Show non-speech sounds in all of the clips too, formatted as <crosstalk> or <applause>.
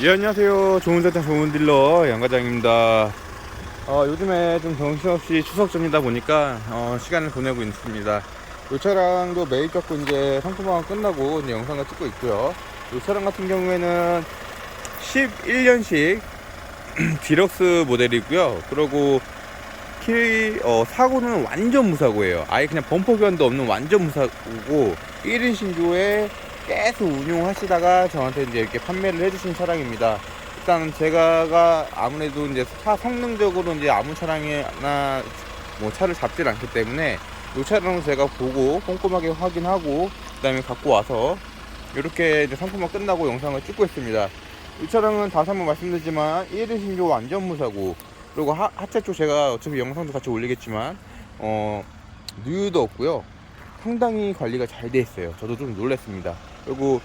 예 안녕하세요. 좋은 자차 좋은 딜러 양과장입니다. 어, 요즘에 좀 정신없이 추석 전이다 보니까 어, 시간을 보내고 있습니다. 이 차량도 매입 잡고 이제 상품화가 끝나고 이제 영상을 찍고 있고요. 이 차량 같은 경우에는 11년식 <clears throat> 디럭스 모델이고요. 그리고 키, 어, 사고는 완전 무사고예요. 아예 그냥 범퍼 교환도 없는 완전 무사고고 1인 신조에 계속 운용하시다가 저한테 이제 이렇게 판매를 해주신 차량입니다. 일단 제가가 아무래도 이제 차 성능적으로 이제 아무 차량이나 뭐 차를 잡질 않기 때문에 이 차량을 제가 보고 꼼꼼하게 확인하고 그다음에 갖고 와서 이렇게 이제 상품화 끝나고 영상을 찍고 있습니다. 이 차량은 다시 한번 말씀드리지만 1인 신조 완전 무사고 그리고 하, 하체 쪽 제가 어차피 영상도 같이 올리겠지만 어 누유도 없고요. 상당히 관리가 잘 돼 있어요. 저도 좀 놀랐습니다. 그리고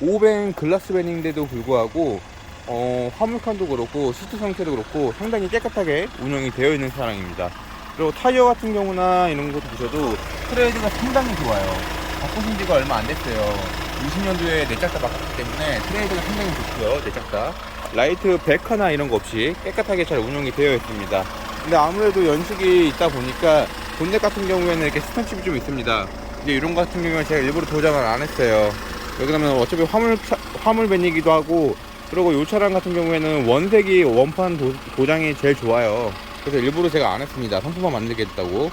오벤 글라스밴인데도 불구하고 어, 화물칸도 그렇고 시트 상태도 그렇고 상당히 깨끗하게 운영이 되어 있는 차량입니다. 그리고 타이어 같은 경우나 이런 것도 보셔도 트레이드가 상당히 좋아요. 바꾸신 지가 얼마 안 됐어요. 20년도에 내짝다 바꿨기 때문에 트레이드가 상당히 좋고요. 내짝다. 라이트 백화나 이런 거 없이 깨끗하게 잘 운영이 되어 있습니다. 근데 아무래도 연식이 있다 보니까 본넷 같은 경우에는 이렇게 스톤칩이 좀 있습니다. 이제 이런 거 같은 경우는 제가 일부러 도장을 안 했어요. 왜냐면 어차피 화물 차- 화물 밴이기도 하고 그리고 이 차량 같은 경우에는 원색이 원판 도, 장이 제일 좋아요. 그래서 일부러 제가 안 했습니다. 상품만 만들겠다고.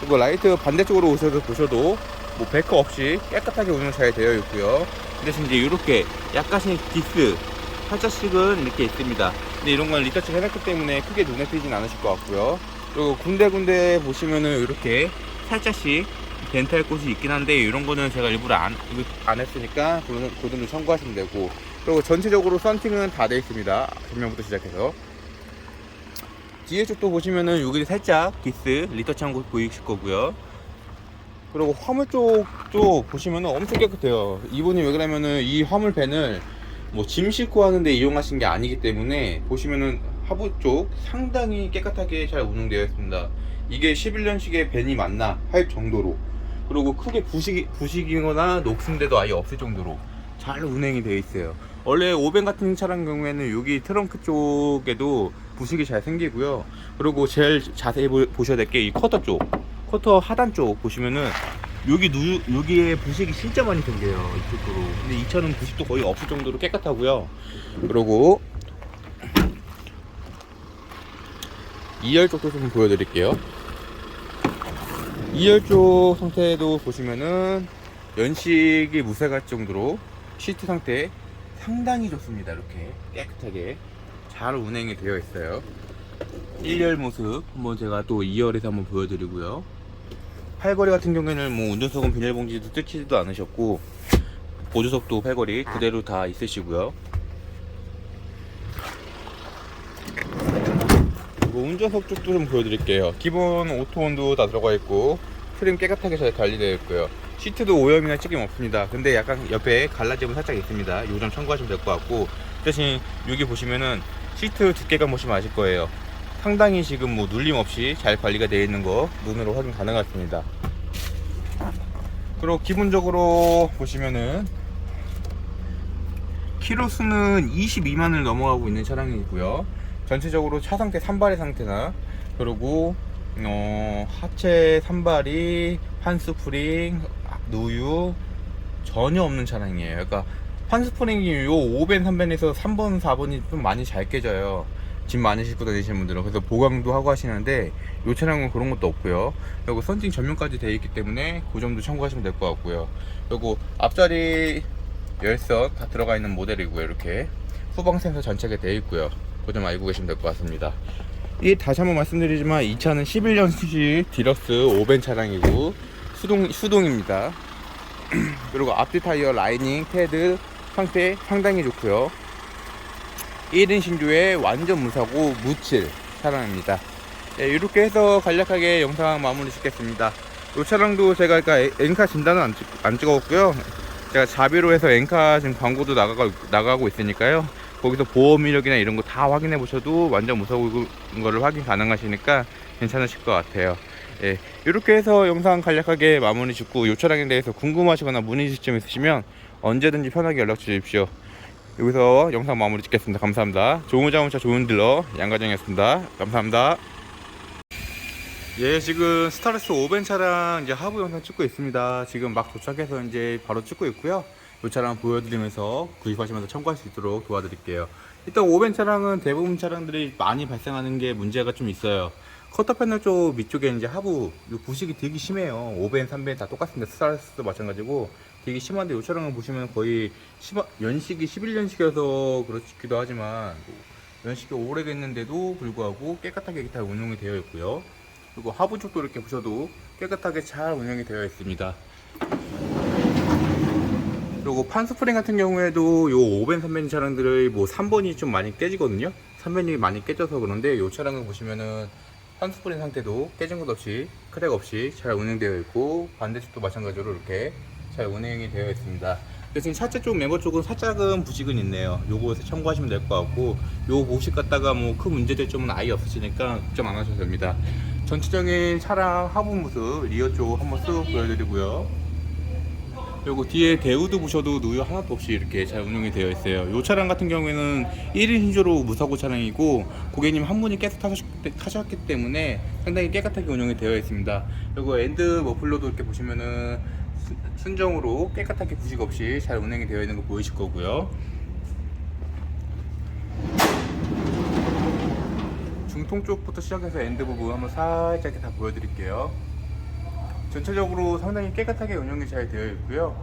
그리고 라이트 반대쪽으로 오셔서 보셔도 뭐 베커 없이 깨끗하게 운영 잘 되어 있고요. 그 대신 이제 이렇게 약간씩 디스 살짝씩은 이렇게 있습니다. 근데 이런 건 리터치 해놨기 때문에 크게 눈에 띄진 않으실 것 같고요. 그리고 군데군데 보시면은 이렇게 살짝씩 덴탈 곳이 있긴 한데 이런 거는 제가 일부러 안, 안 했으니까 그 돈을 청구하시면 되고. 그리고 전체적으로 썬팅은 다 되어 있습니다. 전면부터 시작해서. 뒤에 쪽도 보시면은 여기 살짝 기스 리터치 한곳 보이실 거고요. 그리고 화물 쪽도 보시면은 엄청 깨끗해요. 이분이 왜 그러냐면은 이 화물 밴을 뭐 짐 싣고 하는데 이용하신 게 아니기 때문에 보시면은 하부 쪽 상당히 깨끗하게 잘 운영되어 있습니다. 이게 11년식의 밴이 맞나 할 정도로 그리고 크게 부식이, 부식이거나 녹슨데도 아예 없을 정도로 잘 운행이 되어 있어요. 원래 오벤 같은 차량 경우에는 여기 트렁크 쪽에도 부식이 잘 생기고요. 그리고 제일 자세히 보, 보셔야 될 게 이 커터 쪽, 커터 하단 쪽 보시면은 여기 누 여기에 부식이 진짜 많이 생겨요 이쪽으로. 근데 이 차는 부식도 거의 없을 정도로 깨끗하고요. 그리고 2열 쪽도 좀 보여드릴게요. 2열 쪽 상태도 보시면은 연식이 무색할 정도로 시트 상태 상당히 좋습니다. 이렇게 깨끗하게 잘 운행이 되어 있어요. 1열 모습 한번 제가 또 2열에서 한번 보여드리고요. 팔걸이 같은 경우에는 뭐 운전석은 비닐봉지도 뜯지도 않으셨고 보조석도 팔걸이 그대로 다 있으시고요. 그리고 운전석 쪽도 좀 보여드릴게요. 기본 오토온도 다 들어가 있고 트림 깨끗하게 잘 관리되어 있고요. 시트도 오염이나 찌김 없습니다. 근데 약간 옆에 갈라짐은 살짝 있습니다. 요 점 참고하시면 될 것 같고 대신 여기 보시면은 시트 두께감 보시면 아실 거예요. 상당히 지금 뭐 눌림 없이 잘 관리가 되어 있는 거 눈으로 확인 가능하십니다. 그리고 기본적으로 보시면은 키로수는 22만을 넘어가고 있는 차량이고요. 전체적으로 차 상태 산발의 상태나 그리고 어, 하체 산발이 판스프링 누유 전혀 없는 차량이에요. 그러니까 판스프링이 요 5벤 3벤에서 3번 4번이 좀 많이 잘 깨져요. 짐 많이 싣고 다니시는 분들은 그래서 보강도 하고 하시는데 이 차량은 그런 것도 없고요. 그리고 선팅 전면까지 되어 있기 때문에 그 점도 참고하시면 될 것 같고요. 그리고 앞자리 열선 다 들어가 있는 모델이고요. 이렇게 후방 센서 전체가 되어 있고요. 그점 알고 계시면 될 것 같습니다. 이 다시 한번 말씀드리지만 이 차는 11년식 디럭스 5벤 차량이고 수동 수동입니다. <clears throat> 그리고 앞뒤 타이어 라이닝 패드 상태 상당히 좋고요. 1인 신조의 완전 무사고 무칠 차량입니다. 네, 이렇게 해서 간략하게 영상 마무리 짓겠습니다. 이 차량도 제가 그러니까 엔카 진단은 안, 찍, 안 찍었고요. 제가 자비로 해서 엔카 지금 광고도 나가고, 나가고 있으니까요. 거기서 보험 이력이나 이런 거 다 확인해 보셔도 완전 무서운 거를 확인 가능하시니까 괜찮으실 것 같아요. 예, 이렇게 해서 영상 간략하게 마무리 짓고 이 차량에 대해서 궁금하시거나 문의 점 있으시면 언제든지 편하게 연락 주십시오. 여기서 영상 마무리 짓겠습니다. 감사합니다. 좋은 자동차 좋은 딜러 양과장이었습니다. 감사합니다. 예, 지금 스타렉스 5벤 차량 이제 하부 영상 찍고 있습니다. 지금 막 도착해서 이제 바로 찍고 있고요. 이 차량 보여드리면서 구입하시면서 참고할 수 있도록 도와드릴게요. 일단 5벤 차량은 대부분 차량들이 많이 발생하는 게 문제가 좀 있어요. 커터 패널 쪽 밑쪽에 이제 하부 이 부식이 되게 심해요. 5벤, 3벤 다 똑같습니다. 스타렉스도 마찬가지고 되게 심한데 이 차량을 보시면 거의 10, 연식이 11년식이어서 그렇기도 하지만 연식이 오래됐는데도 불구하고 깨끗하게 다 운용이 되어 있고요. 그리고 하부 쪽도 이렇게 보셔도 깨끗하게 잘 운영이 되어 있습니다. 그리고 판스프링 같은 경우에도 요 5벤 3벤 차량들의 뭐 3번이 좀 많이 깨지거든요. 3번이 많이 깨져서 그런데 요 차량을 보시면은 판스프링 상태도 깨진 것 없이 크랙 없이 잘 운행되어 있고 반대쪽도 마찬가지로 이렇게 잘 운행이 되어 있습니다. 지금 차체 쪽 멤버 쪽은 살짝은 부식은 있네요. 요거에서 참고하시면 될 것 같고 요 부식 갖다가 뭐 큰 문제될 점은 아예 없으시니까 걱정 안 하셔도 됩니다. 전체적인 차량 하부 모습 리어 쪽 한번 쓱 보여드리고요. 그리고 뒤에 대우도 보셔도 누유 하나도 없이 이렇게 잘 운영이 되어 있어요. 이 차량 같은 경우에는 1인 신조로 무사고 차량이고 고객님 한 분이 계속 타셨, 타셨기 때문에 상당히 깨끗하게 운영이 되어 있습니다. 그리고 엔드 머플러도 이렇게 보시면은 순- 순정으로 깨끗하게 부식 없이 잘 운행이 되어 있는 거 보이실 거고요. 중통 쪽부터 시작해서 엔드 부분 한번 살짝 다 보여드릴게요. 전체적으로 상당히 깨끗하게 운영이 잘 되어 있고요.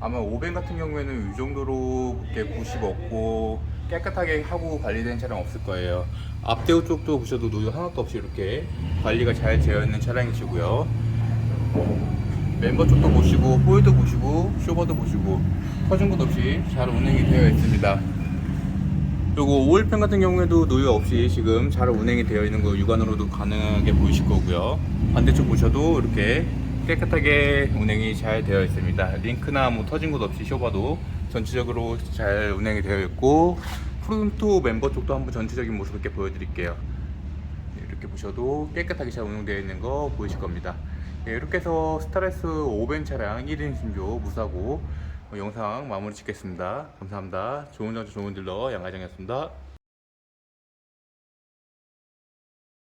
아마 5벤 같은 경우에는 이 정도로 그렇게 부식 없고 깨끗하게 하고 관리된 차량 없을 거예요. 앞대우 쪽도 보셔도 누유 하나도 없이 이렇게 관리가 잘 되어 있는 차량이시고요. 멤버 쪽도 보시고 호일도 보시고 쇼버도 보시고 터진 것 없이 잘 운행이 되어 있습니다. 그리고 오일팬 같은 경우에도 노유 없이 지금 잘 운행이 되어 있는 거 육안으로도 가능하게 보이실 거고요. 반대쪽 보셔도 이렇게 깨끗하게 운행이 잘 되어 있습니다. 링크나 뭐 터진 곳 없이 쇼바도 전체적으로 잘 운행이 되어 있고 프론트 멤버 쪽도 한번 전체적인 모습 이렇게 보여드릴게요. 이렇게 보셔도 깨끗하게 잘 운영되어 있는 거 보이실 겁니다. 예, 이렇게 해서 스타레스 5벤 차량 1인 신조 무사고 어, 영상 마무리 짓겠습니다. 감사합니다. 좋은 장소 좋은 딜러 양가정이었습니다.